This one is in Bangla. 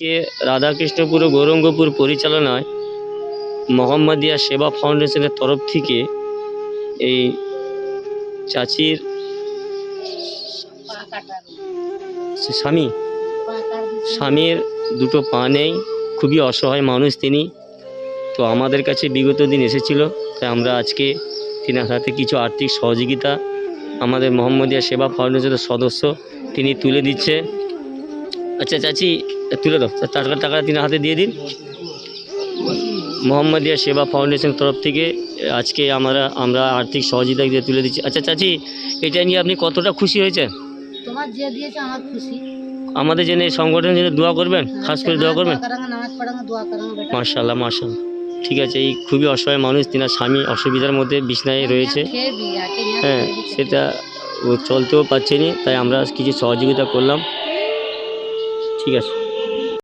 কে রাধাকৃষ্ণপুর ও গৌরঙ্গপুর পরিচালনায় মোহাম্মদিয়া সেবা ফাউন্ডেশনের তরফ থেকে এই চাচির স্বামী, স্বামীর দুটো পা নেই, খুবই অসহায় মানুষ তিনি। তো আমাদের কাছে বিগত দিন এসেছিল, তাই আমরা আজকে তিনার হাতে কিছু আর্থিক সহযোগিতা, আমাদের মোহাম্মদিয়া সেবা ফাউন্ডেশনের সদস্য, তিনি তুলে দিচ্ছে। আচ্ছা চাচি তুলে দাও। টাকা টাকা তিনার হাতে দিয়ে দিন। মোহাম্মদিয়া সেবা ফাউন্ডেশন তরফ থেকে আজকে আমরা আমরা আর্থিক সহযোগিতা দিয়ে তুলে দিচ্ছি। আচ্ছা চাচি এটা নিয়ে আপনি কতটা খুশি হয়েছেন? তোমার যে দিয়েছে আমার খুশি। আমাদের জন্য এই সংগঠনের জন্য দোয়া করবেন? খাস করে দোয়া করবেন? মার্শাল্লাহ মার্শাল্লাহ ঠিক আছে এই খুবই অসহায় মানুষ তিনার স্বামী অসুবিধার মধ্যে বিছনায় রয়েছে। হ্যাঁ সেটা ও চলতেও পারছে না তাই আমরা কিছু সহযোগিতা করলাম। ঠিক আছে।